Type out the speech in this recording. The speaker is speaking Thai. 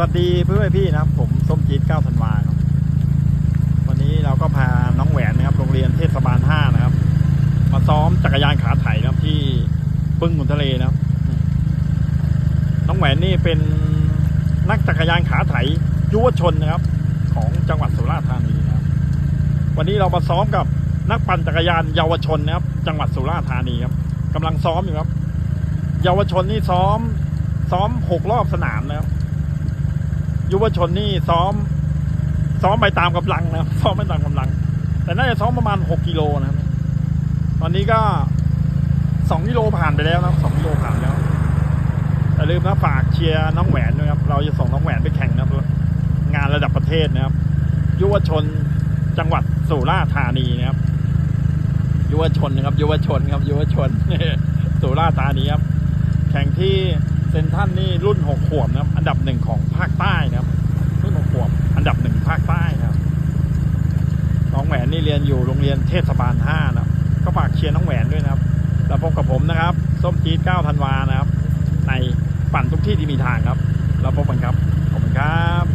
สวัสดีเพื่อนพี่นะครับผมส้มจี๊ด9ธันวาครับวันนี้เราก็พาน้องแหวนนะครับ โรงเรียนเทศบาล5นะครับ มาซ้อมจักรยานขาไถนะครับที่ปึ้งขุนทะเลนะครับ น้องแหวนนี่เป็นนักจักรยานขาไถยุวชนนะครับ ของจังหวัดสุราษฎร์ธานีนะครับ วันนี้เรามาซ้อมกับนักปั่นจักรยานเยาวชนนะครับ จังหวัดสุราษฎร์ธานีครับกำลังซ้อมอยู่ครับ เยาวชนนี่ซ้อม ซ้อมหกรอบสนามนะครับ ยุวชนนี่ซ้อม ซ้อมไปตามกำลังนะครับซ้อมไปตามกำลัง แต่น่าจะซ้อมประมาณหกกิโลนะครับตอนนี้ก็สองกิโลผ่านไปแล้วนะสองกิโลผ่านแล้วอย่าลืมนะฝากเชียร์น้องแหวนด้วยครับ เราจะส่งน้องแหวนไปแข่งนะครับ งานระดับประเทศนะครับ ยุวชนจังหวัดสุราษฎร์ธานีนะครับ ยุวชนนะครับ ยุวชนครับ ยุวชนสุราษฎร์ธานีครับ แข่งที่เซนทันนี่รุ่นหกขวบนะครับ อันดับหนึ่งของภาคใต้ นนี่เรียนอยู่โรงเรียนเทศบาล5นะก็ฝากเชียร์น้องแหวนด้วยนะครับ แล้วพบกับผมนะครับ ส้มจี๊ด9ธันวานะครับ ในปั่นทุกที่ที่มีทางครับ แล้วพบกันครับ ขอบคุณครับ